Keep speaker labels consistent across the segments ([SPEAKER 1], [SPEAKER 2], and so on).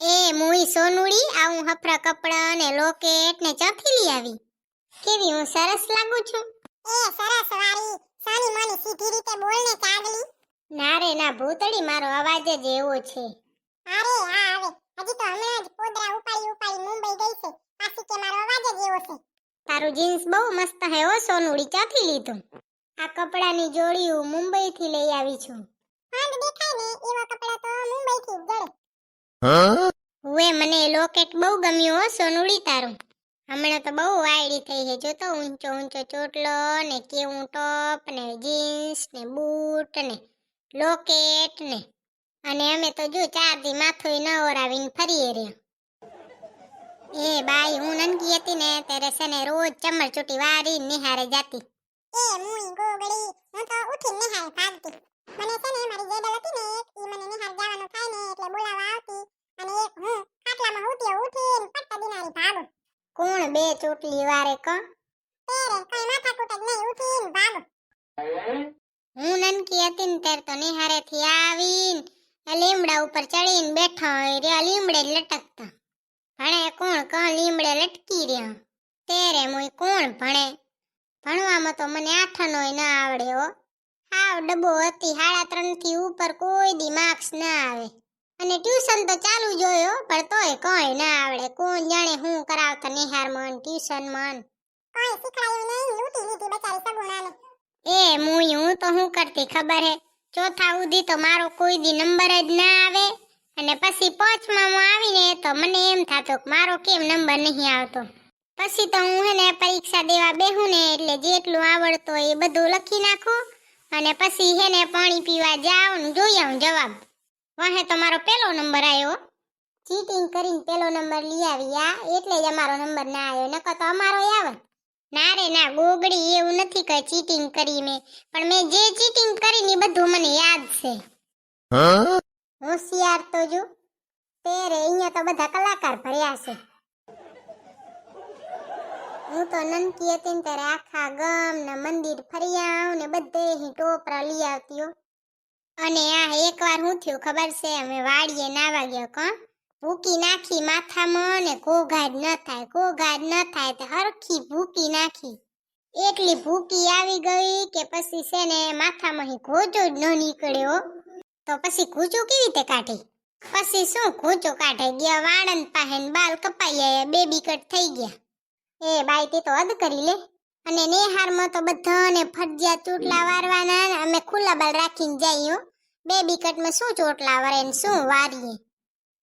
[SPEAKER 1] એ મુઈ સોનુડી આવું હફરા કપડા ને લોકેટ ને ચાથી લઈ આવી. કેવી હું સરસ લાગુ છું.
[SPEAKER 2] એ સરસ વાળી સાની મોની સીધી રીતે બોલ ને ચાગલી
[SPEAKER 1] ના રે ના ભૂતડી મારો અવાજ જ એવો છે.
[SPEAKER 2] અરે આ આવે. હજી તો હમણાં જ પોદરા ઉપાડી ઉપાડી મુંબઈ ગઈ છે. પાછી કે મારો અવાજ જ એવો છે.
[SPEAKER 1] તારું જીન્સ બહુ મસ્ત હે ઓ સોનુડી ચાથી લીધું. આ કપડાની જોડી હું મુંબઈ થી લઈ આવી છું.
[SPEAKER 2] ફાંદ દેખાય ને એવા કપડા તો મુંબઈ થી જડે
[SPEAKER 1] હુએ મને એ લોકેટ બહુ ગમ્યું હો સોનુડી તારું. હમણાં તો બહુ વાયડી થઈ છે. જો તો ઊંચો ઊંચો ચોટલો ને કેવું ટોપ ને જીન્સ ને બૂટ ને લોકેટ ને. અને અમે તો જો ચાર દી માથું ન ઓરાવીને ફરીએ રહ્યા એ બાઈ હું નનકી હતી ને ત્યારે છે ને રોજ ચમર ચૂટી વારી નિહારે જાતી.
[SPEAKER 2] એ મુઈ ગોગડી હું તો ઉઠી નિહારે ભાગતી. મને છે ને મારી જેડલ હતી ને એ મને નિહાર જવાનું થાય ને એટલે બોલાવા આવતી. અને હું ખાટલામાં ઉઠ્યો ઉઠીને પટ્ટા દિનારી ભાગો.
[SPEAKER 1] કોણ બે ચોટલી વારે ક?
[SPEAKER 2] તેરે કઈ માથાકૂટ જ નહીં ઉઠીને ભાગો.
[SPEAKER 1] હું નનકી હતી ને ત્યારે તો નિહારેથી આવીને આ લીમડા ઉપર ચડીને બેઠો હોય રહ્યા લીમડે લટકતા. ભણે કોણ ક? લીમડે લટકી રહ્યો. તેરે મુય કોણ ભણે? ભણવામાં તો મને આઠનોય ના આવડે હો હાવ ડબ્બો હતી સાડા ત્રણથી ઉપર કોઈ દી માર્ક્સ ના આવે. અને ટ્યુશન તો ચાલુ જોયો પણ તોય કઈ ના આવડે. કોણ જાણે હું કરાવતા નિહાર મન ટ્યુશન મન.
[SPEAKER 2] કોઈ શીખડાયું નહીં લૂંટી લીધી બચારી સગુણાને.
[SPEAKER 1] એ મુઈ હું તો હું કરતી ખબર હે? ચોથા સુધી તો મારો કોઈ દી નંબર જ ના આવે. અને પછી પાંચમાં હું આવીને તો મને એમ થતો કે મારો કેમ નંબર નહીં આવતો. પછી તો હું હે ને પરીક્ષા દેવા બેહું ને એટલે જેટલું આવડતો એ બધું લખી નાખું. અને પછી હે ને પાણી પીવા જાઉં ને જોઈ આવું જવાબ. વાહે તમારો મારો પહેલો નંબર આવ્યો ચીટિંગ કરીને પહેલો નંબર લઈ આવી આ એટલે જ અમારો નંબર ના આવ્યો નકર તો અમારો આવે. ના રે ના ગોગડી એવું નથી કે ચીટિંગ કરી મેં પણ મેં જે ચીટિંગ કરી ને ઈ બધું મને યાદ છે. હોશિયાર તો જો. તેરે અહીંયા તો બધા કલાકાર ભર્યા છે. હું તો નનકી હતી ત્યારે આખા ગામ ને મંદિર ફરી આવું બધે ટોપરા લઈ આવતી અને આ એકવાર હું થયું ખબર છે? અમે વાડીએ નાવા ગયો કોણ? ભૂકી નાખી માથામાં ને ઘોઘાટ ન થાય ઘોઘાટ ન થાય તે હરખી ભૂકી નાખી. એટલી ભૂકી આવી ગઈ કે પછી છે ને માથામાં ઘોચો જ ન નીકળ્યો તો પછી ઘૂંચું કેવી રીતે કાઢી? પછી શું ઘૂંચું કાઢે? ગયા વાળંદ પાસે બાલ કપાઈ આયા, બેબી કટ થઈ ગયા. એ બાઈ તે તો અદ કરી લે. અને નેહારમાં તો બધાને ફરજિયાત ચોટલા વારવાના અમે ખુલ્લા બાલ રાખીને જઈએ બેબી કટમાં શું ચોટલા વરે ને શું વારીએ?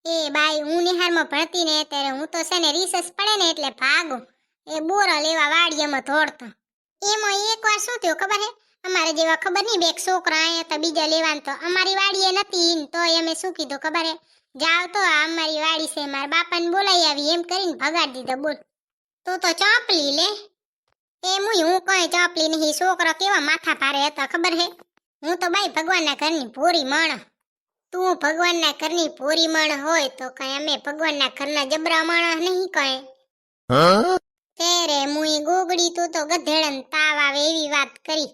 [SPEAKER 1] એ બાઈ, હું નિહારમાં ભણતી ને ત્યારે હું તો છે ને રિસેસ પડે ને એટલે ભાગો. એ બોરો લેવા વાડીયામાં ધોડતો એમાં એકવાર શું થયું ખબર હે? અમારે જેવા ખબર નહીં, બે છોકરા અહીંયા હતા બીજા લેવાન તો અમારી વાડીએ નથી તો અમે શું કીધું ખબર હે? જાવ તો અમારી વાડી છે, મારા બાપાને બોલાવી આવી, એમ કરીને ભગાડી દીધો બોલ. તું તો ચાંપલી લે. એ મુય હું કઈ ચાંપલી નહીં છોકરો કેવા માથા ભારે હતા ખબર હે? હું તો બાઈ ભગવાનના ઘરની પૂરી મણ. તું ભગવાનના ઘરની પૂરી મણ હોય તો કઈ અમે ભગવાનના ઘરના જબરા માણસ નહીં કઈ. તેરે મુઈ ગોગડી તું તો ગધેડન તાવ આવે એવી વાત કરી.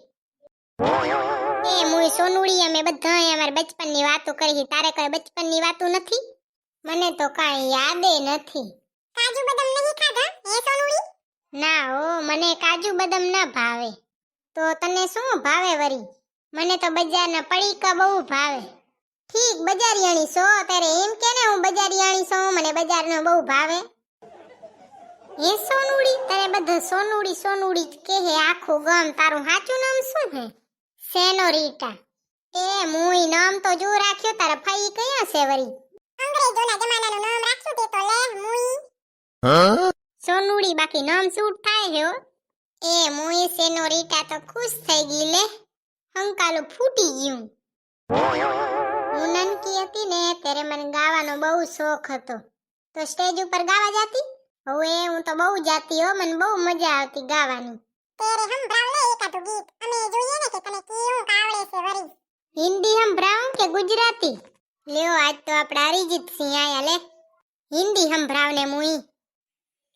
[SPEAKER 1] એ મુઈ સોનુડી અમે બધા અમારી બચપનની વાતો કરી તારે કઈ બચપનની વાતો નથી? મને તો કાંઈ યાદે નથી.
[SPEAKER 2] કાજુ બદામ
[SPEAKER 1] ના ઓ મને કાજુ બદામ ના ભાવે. તો તને શું ભાવે વરી? મને તો બજારના પડીકા બહુ ભાવે. ઠીક બજારિયાણી છો તારે એમ કે ને હું બજારિયાણી છું મને બજારનો બહુ ભાવે. એ સોનુડી તારે બધા સોનુડી સોનુડી જ કે હે આખું ગામ તારું સાચું નામ શું હે? સેનોરીટા. એ મુઈ નામ તો જો રાખ્યો તારા ફઈ કયા છે વરી?
[SPEAKER 2] અંગ્રેજોના જમાનાનું નામ રાખ્યું તે તો લે મુઈ
[SPEAKER 1] સોનુડી બાકી નામ સૂટ થાય હે હો. એ મુઈ સેનોરીટા તો ખુશ થઈ ગઈ લે. હંકાલું ફૂટી ગયું. હું નનકી હતી ને ત્યારે મને ગાવાનો બહુ શોખ હતો. તો સ્ટેજ ઉપર ગાવા જાતી? હવે હું તો બહુ જાતી હો મને બહુ મજા આવતી ગાવાની.
[SPEAKER 2] તેરે સંભળાવ લે એકાદું ગીત. અમે જોઈએ ને કે તને કેવું કાવડે છે વરી.
[SPEAKER 1] હિન્દી સંભળાવું કે ગુજરાતી? લ્યો આજ તો આપણે અરિજીત સિંહ આયા લે. હિન્દી સંભળાવ ને મુઈ.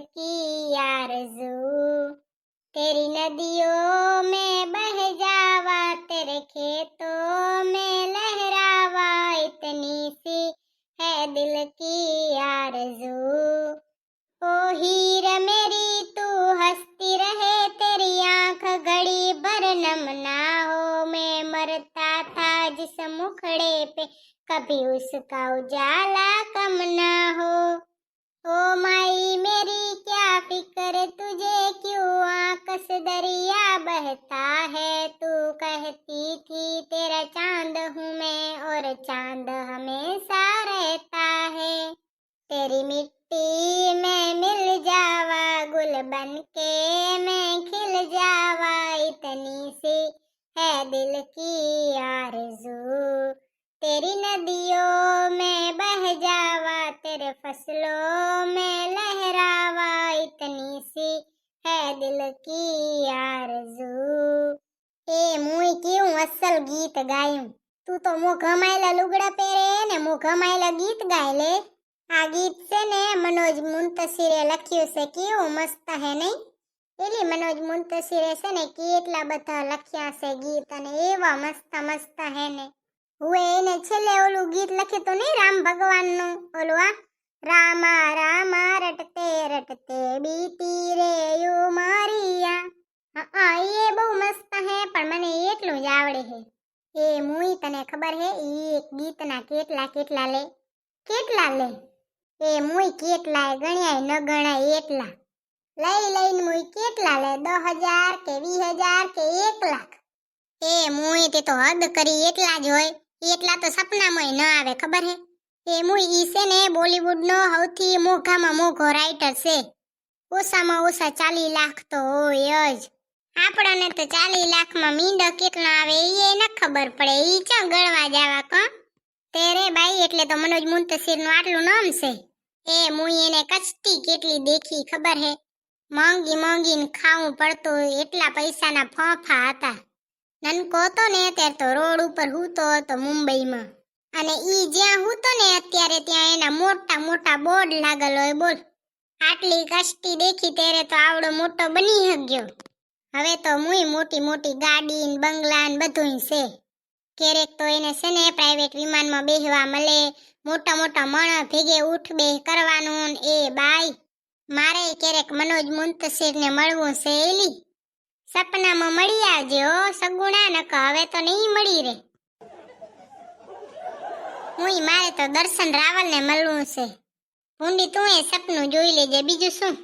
[SPEAKER 1] की आरज़ू। तेरी नदियों में बह जावा, तेरे खेतों में लहरावा। इतनी सी है दिल की आरज़ू। ओ हीर मेरी, तू हंसती रहे। तेरी आँख घड़ी भर नम ना हो। मैं मरता था जिस मुखड़े पे, कभी उसका उजाला कम ना हो। ओ माई, मेरी क्या फ़िक्र? तुझे क्यों आकस दरिया बहता है? तू कहती थी, तेरा चाँद हूँ मैं और चाँद हमेशा रहता है। तेरी मिट्टी में मिल जावा, गुल बन के मैं खिल जावा। इतनी सी है दिल की आरज़ू। तेरी नदियों जावा तेरे फसलों में लहरावा इतनी सी है दिल की आरज़ू એ મુઈ કેવું અસલ ગીત ગાયું તું તો મો ગમાયેલા લુગડા પહેરે ને મો ગમાયેલા ગીત ગાય લે આ ગીત છે ને મનોજ મુંતશીરે લખ્યું છે કેવું મસ્ત હે નહીં એલી મનોજ મુંતશીરે છે ને કેટલા બધા લખ્યા છે ગીત અને એવા મસ્ત મસ્ત હે ને હુએ એને છેલ્લે ઓલું ગીત લખ્યું તો નહીં, રામ ભગવાનનું? ઓલું આ? રામા રામા, રટતે રટતે બીતી રે યુ મારિયા. હા એ બહુ મસ્ત હે, પણ મને એટલું જ આવડે હે. એ મુઈ તને ખબર હે એ એક ગીતના કેટલા કેટલા લે? કેટલા લે? એ મુઈ કેટલા ગણ્યાય, ન ગણાય એટલા. લઈ લઈને મુઈ કેટલા લે? દસ હજાર કે વીસ હજાર કે એક લાખ? એ મુઈ તે તો હદ કરી એટલા જ હોય. એટલા તો સપનામાંય ન આવે, ખબર હે? એ મુઈ ઈ છે ને બોલીવુડનો સૌથી મોઘામાં મોઘો રાઇટર છે. ઓછામાં ઓછા ચાલી લાખ તો હોય જ. આપણને તો ચાલી લાખમાં મીંડો કેટલો આવે એ ન ખબર પડે, ઈ ચો ગણવા જાવા કો? તેરે બાઈ એટલે તો મનોજ મુંતશીરનું આટલું નામ છે. એ મુઈ એને કચતી કેટલી દેખી, ખબર હે? મોંઘી મોંઘીને ખાવું પડતું એટલા પૈસાના ફોફા હતા. નનકો હતો ને ત્યારે તો રોડ ઉપર હૂતો હતો મુંબઈમાં. અને ઈ જ્યાં હૂતો ને અત્યારે ત્યાં એના મોટા મોટા બોર્ડ લાગેલો હોય, બોલ. આટલી કષ્ટી દેખી ત્યારે તો આવડો મોટો બની ગયો હવે તો મુય મોટી મોટી ગાડી બંગલા ને બધું છે. ક્યારેક તો એને છે ને પ્રાઇવેટ વિમાનમાં બેહવા મળે, મોટા મોટા મણ ભેગે ઉઠ બેહ કરવાનું એ બાય. મારે ક્યારેક મનોજ મુંતશીર ને મળવું છે એલી. સપનામાં મળી આવજે હો, સગુણા નક હવે તો નહીં મળી રે. હુંય મારે તો દર્શન રાવલને મળવું છે. ભૂંડી તું એ સપનું જોઈ લેજે, બીજું શું?